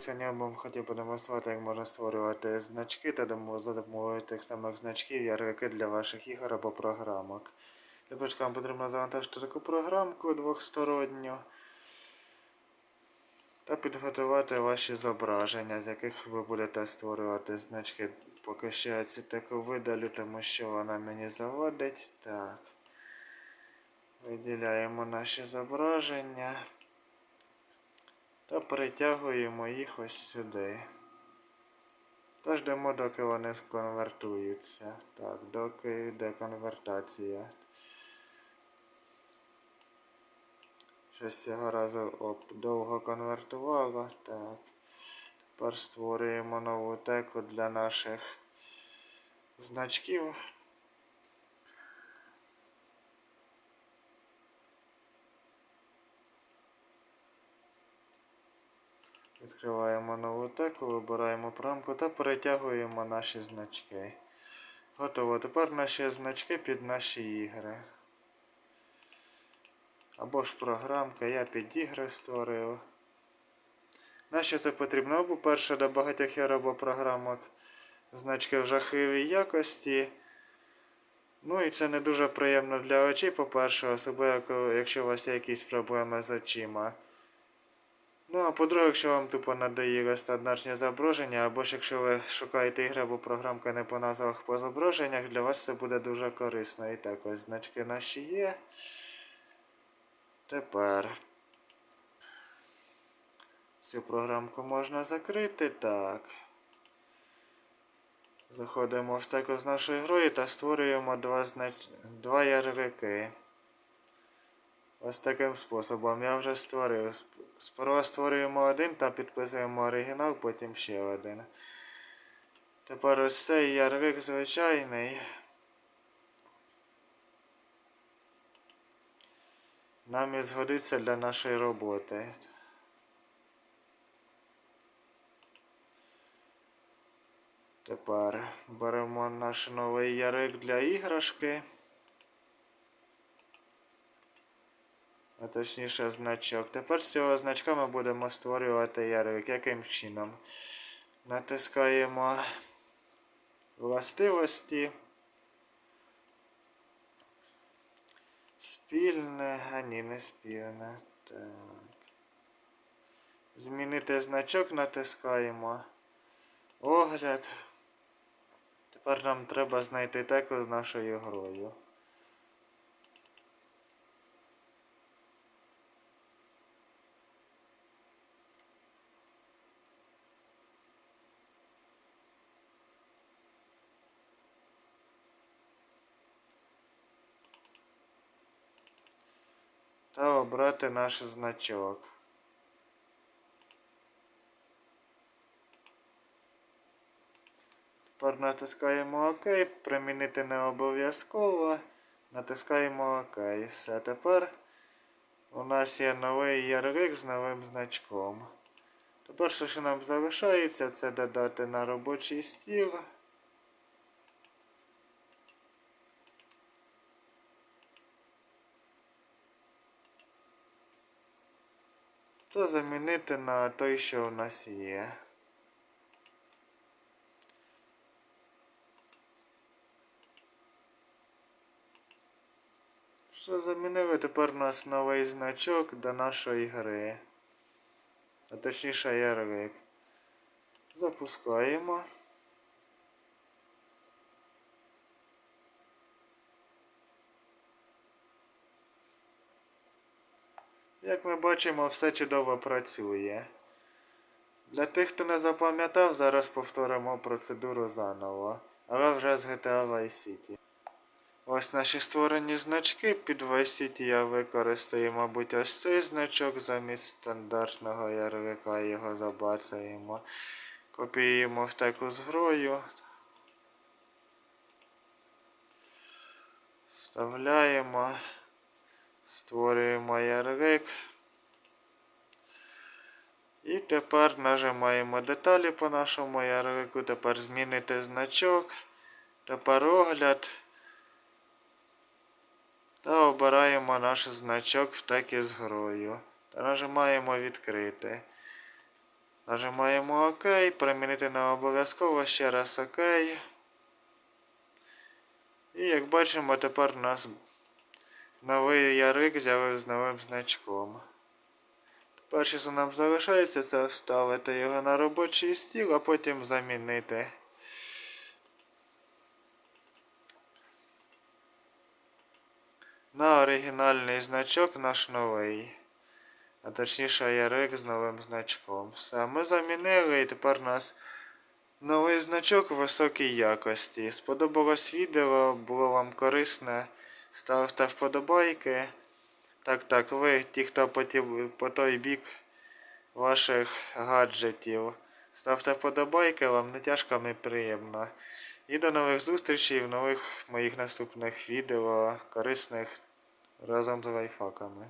Сьогодні я вам хотів продемонструвати, як можна створювати значки та за допомогою тих самих значків ярлики для ваших ігор або програмок. Для початку вам потрібно завантажити таку програмку двохсторонню та підготувати ваші зображення, з яких ви будете створювати значки. Поки що я цю таку видалю, тому що вона мені заводить. Так. Виділяємо наші зображення та перетягуємо їх ось сюди. Та ждемо, доки вони сконвертуються. Так, доки йде конвертація. Щось цього разу оп, довго конвертувало. Так. Тепер створюємо нову теку для наших значків. Відкриваємо нову теку, вибираємо промку та перетягуємо наші значки. Готово. Тепер наші значки під наші ігри. Або ж програмка, я під ігри створив. На що це потрібно? Або перше до багатьох програмок значки в жахливій якості. Ну і це не дуже приємно для очей, по-перше, особливо якщо у вас є якісь проблеми з очима. Ну, а по-друге, якщо вам тупо надоїли стандартні зображення, або ж якщо ви шукаєте ігри або програмка не по назвах по зображеннях, для вас це буде дуже корисно. І так, ось значки наші є. Тепер цю програмку можна закрити. Так. Заходимо в теку з нашої грою та створюємо два, знач... два ярлики. Ось таким способом я вже створив. Сп- Сперва створюємо один та підписуємо оригінал, потім ще один. Тепер ось цей ярлик звичайний. Нам і згодиться для нашої роботи. Тепер беремо наш новий ярик для іграшки. А точніше значок. Тепер з цього значка ми будемо створювати ярик. Яким чином? Натискаємо властивості. Спільне, а ні, не спільне. Так. Змінити значок натискаємо. Огляд. Тепер нам треба знайти теку з нашою грою. Та обрати наш значок. Тепер натискаємо ОК, примінити не обов'язково. Натискаємо ОК. Все, тепер у нас є новий ярлик з новим значком. Тепер що нам залишається, це додати на робочий стіл. Та замінити на той, що у нас є. Все замінили, тепер у нас новий значок до нашої гри. А точніше ярлик. Запускаємо. Як ми бачимо, все чудово працює. Для тих, хто не запам'ятав, зараз повторимо процедуру заново, але вже з GTA Vice City. Ось наші створені значки. Під Vice City я використаю, мабуть, ось цей значок замість стандартного ярлика його забацаємо. Копіюємо в теку з грою. Вставляємо. Створюємо ярлик. І тепер нажимаємо деталі по нашому ярлику. Тепер змінити значок. Тепер огляд. Та обираємо наш значок в текі з грою. Та нажимаємо відкрити. Нажимаємо ОК, примінити не обов'язково, ще раз ОК. І як бачимо, тепер у нас новий ярик з'явився з новим значком. Тепер що нам залишається, це вставити його на робочий стіл, а потім замінити. На оригінальний значок наш новий. А точніше ярик з новим значком. Все, ми замінили і тепер у нас новий значок високій якості. Сподобалось відео, було вам корисне. Ставте вподобайки. Так, так, ви, ті, хто по, ті, по той бік ваших гаджетів. Ставте вподобайки, вам не тяжко, не приємно. І до нових зустрічей в нових моїх наступних відео, корисних разом з лайфхаками.